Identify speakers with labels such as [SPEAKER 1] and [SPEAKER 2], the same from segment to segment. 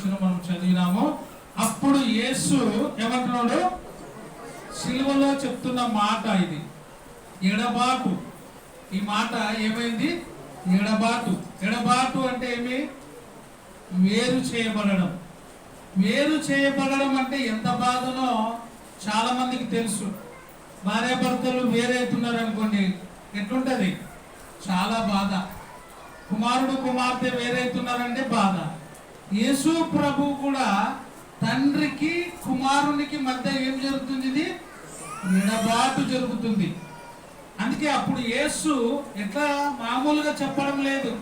[SPEAKER 1] వచ్చిన మనం చదివినాము అప్పుడు యేసు ఏమంటున్నాడు? సిలువలో చెప్తున్న మాట ఇది. ఎడబాటు. ఈ మాట ఏమైంది? ఎడబాటు. ఎడబాటు అంటే ఏమి? వేరు చేయబడడం. వేరు చేయబడడం అంటే ఎంత బాధనో చాలా మందికి తెలుసు. భార్యాభర్తలు వేరైతున్నారు అనుకోండి ఎట్లుంటుంది? చాలా బాధ. కుమారుడు కుమార్తె వేరైతున్నారంటే బాధ. యేసు ప్రభు కూడా తండ్రికి కుమారునికి మధ్య ఏం జరుగుతుంది నిడబాటు జరుగుతుంది. అందుకే అప్పుడు యేసు ఎట్లా మామూలుగా చెప్పడం లేదు.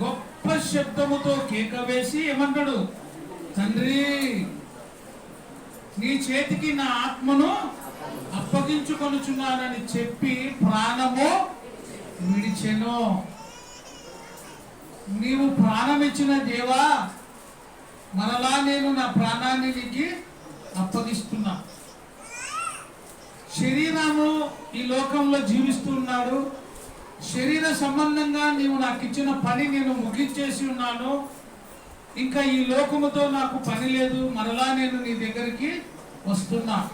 [SPEAKER 1] గొప్ప శబ్దముతో కేక వేసి ఏమంటాడు? తండ్రి నీ చేతికి నా ఆత్మను అప్పగించుకొనుచున్నానని చెప్పి ప్రాణము విడిచెను. నీవు ప్రాణం ఇచ్చిన దేవా మరలా నేను నా ప్రాణాన్ని నీకు అప్పగిస్తున్నా. శరీరము ఈ లోకంలో జీవిస్తూ ఉన్నాడు. శరీర సంబంధంగా నీవు నాకు ఇచ్చిన పని నేను ముగించేసి ఉన్నాను. ఇంకా ఈ లోకముతో నాకు పని లేదు. మరలా నేను నీ దగ్గరికి వస్తున్నా.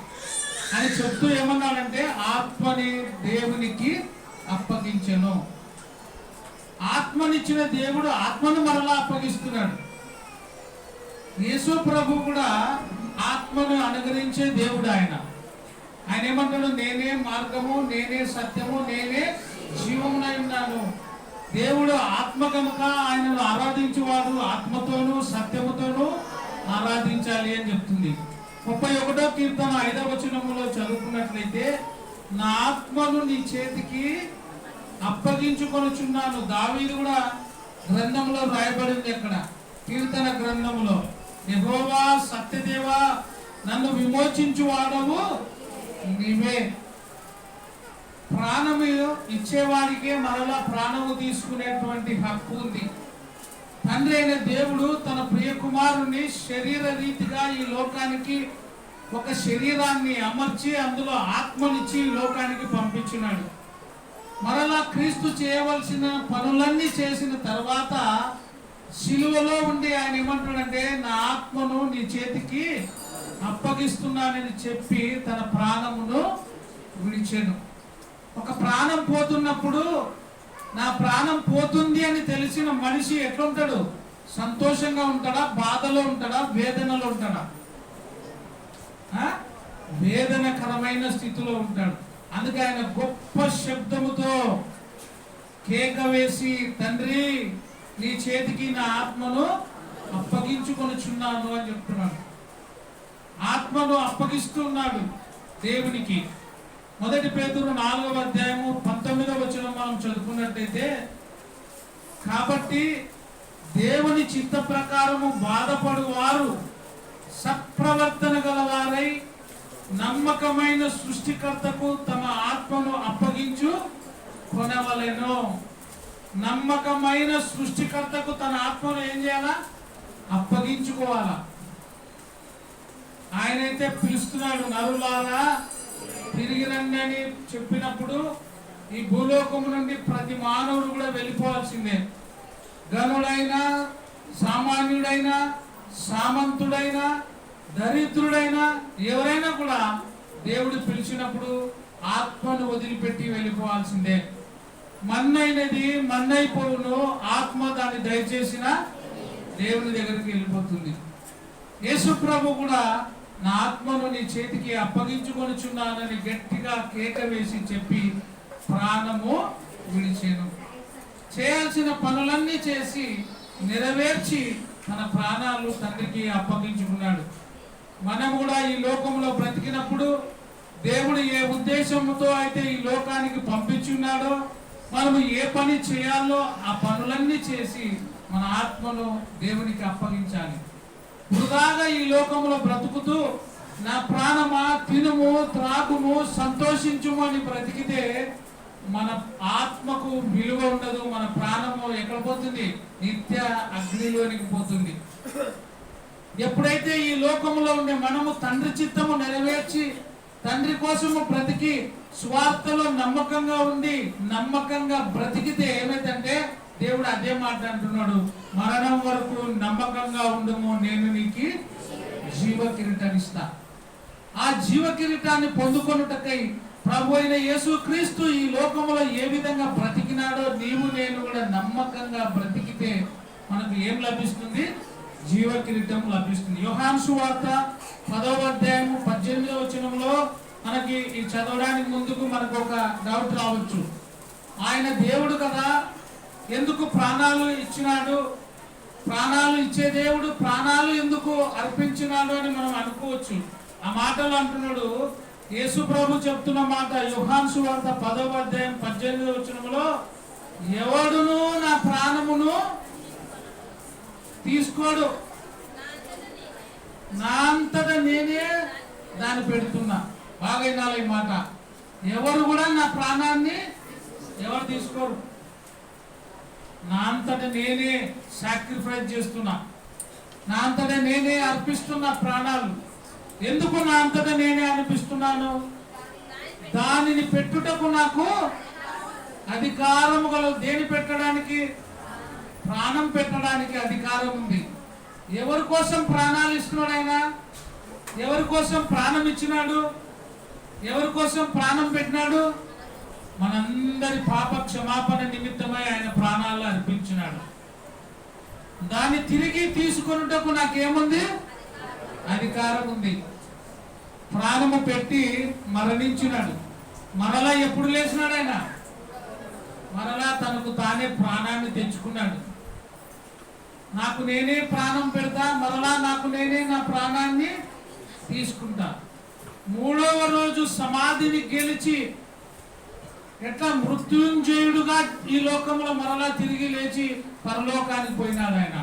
[SPEAKER 1] అని చెప్తూ ఏమన్నాడంటే ఆత్మని దేవునికి అప్పగించను. ఆత్మనిచ్చిన దేవుడు ఆత్మను మరలా అప్పగిస్తున్నాడు. యేసు ప్రభు కూడా ఆత్మను అనుగ్రహించే దేవుడు ఆయన. ఆయన ఏమంటాడు? నేనే మార్గము నేనే సత్యము నేనే జీవమునై ఉన్నాను. దేవుడు ఆత్మ కనుక ఆయనను ఆరాధించేవాడు ఆత్మతోనూ సత్యముతోనూ ఆరాధించాలి అని చెప్తుంది. ముప్పై ఒకటో కీర్తన ఐదవ వచనములో చదువుకున్నట్లయితే నా ఆత్మను నీ చేతికి అప్పగించుకొనుచున్నాను. దావీదు కూడా గ్రంథంలో రాయబడింది అక్కడ. కీర్తన గ్రంథంలో. యహోవా సత్యదేవా నన్ను విమోచించు వాడవు నీవే. ప్రాణము ఇచ్చేవాడికే మరలా ప్రాణము తీసుకునేటువంటి హక్కు ఉంది. తండ్రి అయిన దేవుడు తన ప్రియ కుమారుని శరీర రీతిగా ఈ లోకానికి ఒక శరీరాన్ని అమర్చి అందులో ఆత్మనిచ్చి ఈ లోకానికి పంపించినాడు. మరలా క్రీస్తు చేయవలసిన పనులన్నీ చేసిన తర్వాత శిలువలో ఉండి ఆయన ఏమంటాడంటే నా ఆత్మను నీ చేతికి అప్పగిస్తున్నానని చెప్పి తన ప్రాణమును విడిచెను. ఒక ప్రాణం పోతున్నప్పుడు నా ప్రాణం పోతుంది అని తెలిసిన మనిషి ఎట్లుంటాడు? సంతోషంగా ఉంటాడా? బాధలో ఉంటాడా? వేదనలో ఉంటాడా? వేదనకరమైన స్థితిలో ఉంటాడు. అందుకే ఆయన గొప్ప శబ్దముతో కేక వేసి తండ్రి నీ చేతికి నా ఆత్మను అప్పగించుకొనుచున్నాను అని చెప్తున్నాడు. ఆత్మను అప్పగిస్తున్నాడు దేవునికి. మొదటి పేదరు నాలుగవ అధ్యాయము పంతొమ్మిదవ వచనం మనం చదువుకున్నట్టయితే కాబట్టి దేవుని చిత్త ప్రకారము బాధపడు వారు సత్ప్రవర్తన గలవారై నమ్మకమైన సృష్టికర్తకు తమ ఆత్మను అప్పగించు కొనవలెను. నమ్మకమైన సృష్టికర్తకు తన ఆత్మను ఏం చేయాలా? అప్పగించుకోవాలా. ఆయనైతే పిలుస్తున్నాడు నరులారా తిరిగి రండి అని చెప్పినప్పుడు ఈ భూలోకము నుండి ప్రతి మానవుడు కూడా వెళ్ళిపోవాల్సిందే. గనుడైనా సామాన్యుడైనా సామంతుడైనా దరిద్రుడైనా ఎవరైనా కూడా దేవుడు పిలిచినప్పుడు ఆత్మను వదిలిపెట్టి వెళ్ళిపోవాల్సిందే. మన్నైనది మన్నైపోవును ఆత్మ దాన్ని దయచేసిన దేవుని దగ్గరికి వెళ్ళిపోతుంది. యేసు ప్రభు కూడా నా ఆత్మను నీ చేతికి అప్పగించుకొనిచున్నానని గట్టిగా కేక వేసి చెప్పి ప్రాణము విడిచాను. చేయాల్సిన పనులన్నీ చేసి నెరవేర్చి తన ప్రాణాలు తండ్రికి అప్పగించుకున్నాడు. మనం కూడా ఈ లోకంలో బ్రతికినప్పుడు దేవుడు ఏ ఉద్దేశంతో అయితే ఈ లోకానికి పంపించున్నాడో మనము ఏ పని చేయాలో ఆ పనులన్నీ చేసి మన ఆత్మను దేవునికి అప్పగించాలి. వృధాగా ఈ లోకంలో బ్రతుకుతూ నా ప్రాణమా తినుము త్రాగుము సంతోషించుము అని బ్రతికితే మన ఆత్మకు విలువ ఉండదు మన ప్రాణము ఎక్కడ పోతుంది? నిత్య అగ్నిలోనికి పోతుంది. ఎప్పుడైతే ఈ లోకంలో ఉండే మనము తండ్రి చిత్తము నెరవేర్చి తండ్రి కోసము బ్రతికి స్వార్థలో నమ్మకంగా ఉండి నమ్మకంగా బ్రతికితే ఏమైందంటే దేవుడు అదే మాట అంటున్నాడు మరణం వరకు నమ్మకంగా ఉండము నేను నీకు జీవ కిరీటాన్ని ఇస్తా ఆ జీవ కిరీటాన్ని పొందుకొనుటకై ప్రభు అయిన యేసుక్రీస్తు ఈ లోకంలో ఏ విధంగా బ్రతికినాడో నీవు నేను కూడా నమ్మకంగా బ్రతికితే మనకు ఏం లభిస్తుంది? జీవ కిరీటం లభిస్తుంది. యోహాన్సు వార్త పదవ అధ్యాయం పద్దెనిమిదవ వచనంలో మనకి ఈ చదవడానికి ముందుకు మనకు ఒక డౌట్ రావచ్చు. ఆయన దేవుడు కదా ఎందుకు ప్రాణాలు ఇచ్చినాడు? ప్రాణాలు ఇచ్చే దేవుడు ప్రాణాలు ఎందుకు అర్పించినాడు అని మనం అనుకోవచ్చు. ఆ మాటలు అంటున్నాడు యేసు ప్రభు చెప్తున్న మాట యుహాన్ సువార్త పదవ అధ్యాయం పద్దెనిమిది వచనములో ఎవడును నా ప్రాణమును తీసుకోడు. నా అంతట నేనే దాన్ని పెడుతున్నా. బాగా వినాలి ఈ మాట. ఎవరు కూడా నా ప్రాణాన్ని ఎవరు తీసుకోరు. నా అంతట నేనే సాక్రిఫైస్ చేస్తున్నా. నా అంతట నేనే అర్పిస్తున్న ప్రాణాలు. ఎందుకు నా అంతట నేనే అనిపిస్తున్నాను దానిని పెట్టుటకు నాకు అధికారము గల దేని పెట్టడానికి? ప్రాణం పెట్టడానికి అధికారం ఉంది. ఎవరి కోసం ప్రాణాలు ఇస్తున్నాడు ఆయన? ఎవరి కోసం ప్రాణం ఇచ్చినాడు? ఎవరి కోసం ప్రాణం పెట్టినాడు? మనందరి పాప క్షమాపణ నిమిత్తమై ఆయన ప్రాణాలు అర్పించినాడు. దాన్ని తిరిగి తీసుకొనుటకు నాకేముంది? అధికారం ఉంది. ప్రాణము పెట్టి మరణించినాడు. మరలా ఎప్పుడు లేచినాడు ఆయన? మరలా తనకు తానే ప్రాణాన్ని తెచ్చుకున్నాడు. నాకు నేనే ప్రాణం పెడతా మరలా నాకు నేనే నా ప్రాణాన్ని తీసుకుంటా. మూడవ రోజు సమాధిని గెలిచి ఎట్లా మృత్యుంజయుడుగా ఈ లోకంలో మరలా తిరిగి లేచి పరలోకానికి పోయినాడు ఆయన.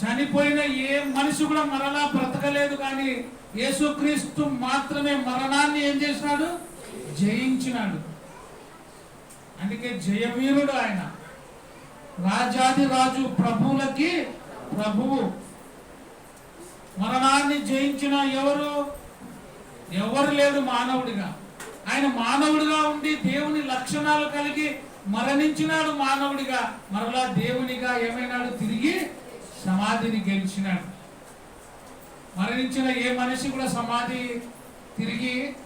[SPEAKER 1] చనిపోయిన ఏ మనిషి కూడా మరలా బ్రతకలేదు కానీ యేసుక్రీస్తు మాత్రమే మరణాన్ని ఏం చేసినాడు? జయించినాడు. అందుకే జయవీరుడు ఆయన. రాజాది రాజు ప్రభువులకి ప్రభువు. మరణాన్ని జయించిన ఎవరు? ఎవరు లేడు మానవుడిగా. ఆయన మానవుడిగా ఉండి దేవుని లక్షణాలు కలిగి మరణించినాడు మానవుడిగా. మరలా దేవునిగా ఏమైనాడు? తిరిగి సమాధిని గెలిచినాడు. మరణించిన ఏ మనిషి కూడా సమాధి తిరిగి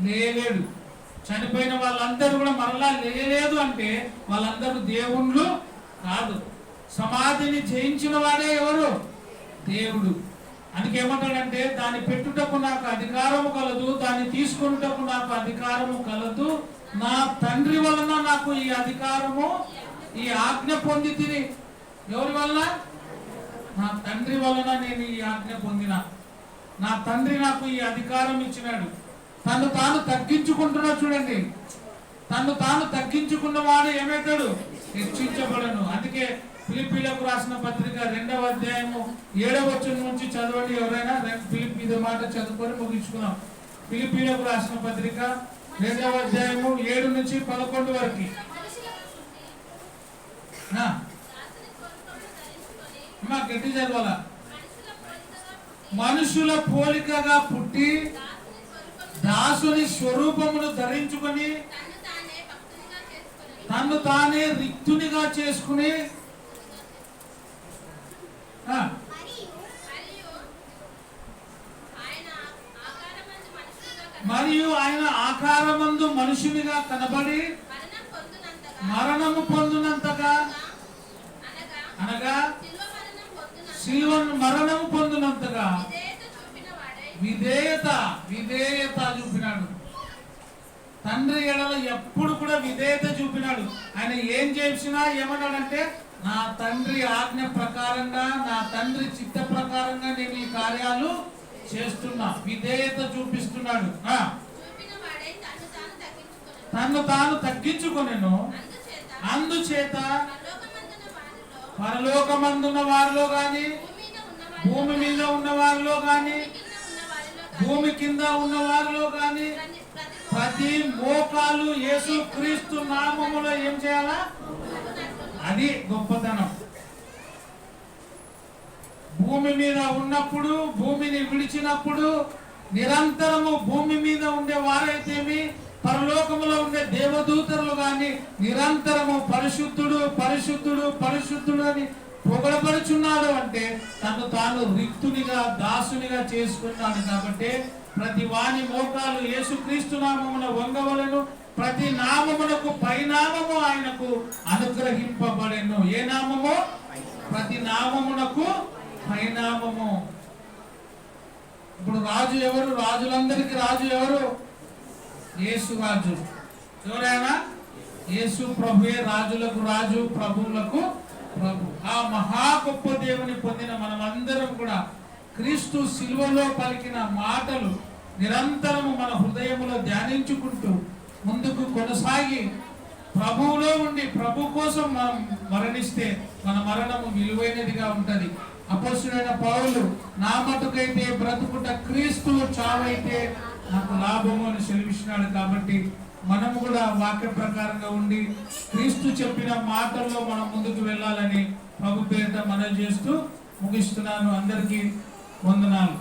[SPEAKER 1] లేలేడు. చనిపోయిన వాళ్ళందరూ కూడా మరలా లేలేదు అంటే వాళ్ళందరూ దేవుళ్ళు కాదు. సమాధిని జయించిన వాడే ఎవరు? దేవుడు. అందుకేమంటాడంటే దాన్ని పెట్టుటకు నాకు అధికారము కలదు దాన్ని తీసుకున్నటకు నాకు అధికారము కలదు. నా తండ్రి వలన నాకు ఈ అధికారము ఈ ఆజ్ఞ పొంది తిని ఎవరి వలన? నా తండ్రి వలన నేను ఈ ఆజ్ఞ పొందిన. నా తండ్రి నాకు ఈ అధికారం ఇచ్చినాడు. తను తాను తగ్గించుకుంటున్నా చూడండి. తను తాను తగ్గించుకున్నవాడు ఏమవుతాడు? హెచ్చించబడను అందుకే ఫిలిపీలకు రాసిన పత్రిక రెండవ అధ్యాయము ఏడవ వచనం నుంచి చదవండి ఎవరైనా. పిలిపి ఫిలిప్ మాట చదువుకొని ముగించుకున్నాం ఫిలిపీలకు రాసిన పత్రిక రెండవ అధ్యాయము ఏడు నుంచి పదకొండు వరకు. ఆ, గట్టి చదవాల? మనుషుల పోలికగా పుట్టి దాసుని స్వరూపమును ధరించుకొని తన్ను తానే రిక్తునిగా చేసుకుని మరియు ఆయన ఆకారమందు మనుషునిగా కనబడి మరణము పొందినంతగా అనగా శిల్వ మరణము పొందినంతగా విధేయత విధేయత చూపినాడు. తండ్రి ఎడల ఎప్పుడు కూడా విధేయత చూపినాడు. ఆయన ఏం చేసినా ఏమన్నాడంటే నా తండ్రి ఆజ్ఞ ప్రకారంగా నా తండ్రి చిత్త ప్రకారంగా నేను ఈ కార్యాలు చేస్తున్నా. విధేయత చూపిస్తున్నాడు. తను తాను తగ్గించుకునేను. అందుచేత పరలోకమందున్న వారిలో గాని భూమి మీద ఉన్న వారిలో గాని భూమి కింద ఉన్న వారిలో గాని ప్రతి మోకాలు యేసు క్రీస్తు నామములో ఏం చేయాలా? అది గొప్పతనం. భూమి మీద ఉన్నప్పుడు భూమిని విడిచినప్పుడు నిరంతరము భూమి మీద ఉండే వారైతేమి? పరలోకములో ఉండే దేవదూతలు కానీ నిరంతరము పరిశుద్ధుడు పరిశుద్ధుడు పరిశుద్ధుడు అని పొగడపడుచున్నాడు అంటే తను తాను రిక్తునిగా దాసునిగా చేసుకున్నాడు కాబట్టి ప్రతి వాని మోకాలు యేసుక్రీస్తు నామమున వంగవలను ప్రతి నామమునకు పైనామము ఆయనకు అనుగ్రహింపబడెను. ఏ నామము? ప్రతి నామమునకు పైనామము. ఇప్పుడు రాజు ఎవరు? రాజులందరికీ రాజు ఎవరు? యేసు రాజు. ఎవరైనా? యేసు ప్రభుయే రాజులకు రాజు ప్రభువులకు ప్రభు. ఆ మహా గొప్ప దేవుని పొందిన మనమందరం కూడా క్రీస్తు శిలువలో పలికిన మాటలు నిరంతరము మన హృదయములో ధ్యానించుకుంటూ ముందుకు కొనసాగి ప్రభువులో ఉండి ప్రభు కోసం మనం మరణిస్తే మన మరణము విలువైనదిగా ఉంటుంది. అపోసుడైన పౌలు నా మటుకైతే బ్రతుకుట క్రీస్తు చావైతే నాకు లాభము అని సెలవిస్తున్నాడు కాబట్టి మనము కూడా వాక్య ప్రకారంగా ఉండి క్రీస్తు చెప్పిన మాటల్లో మనం ముందుకు వెళ్ళాలని ప్రభు పేరిట మనం చేస్తూ ముగిస్తున్నాను. అందరికీ వందనాలు.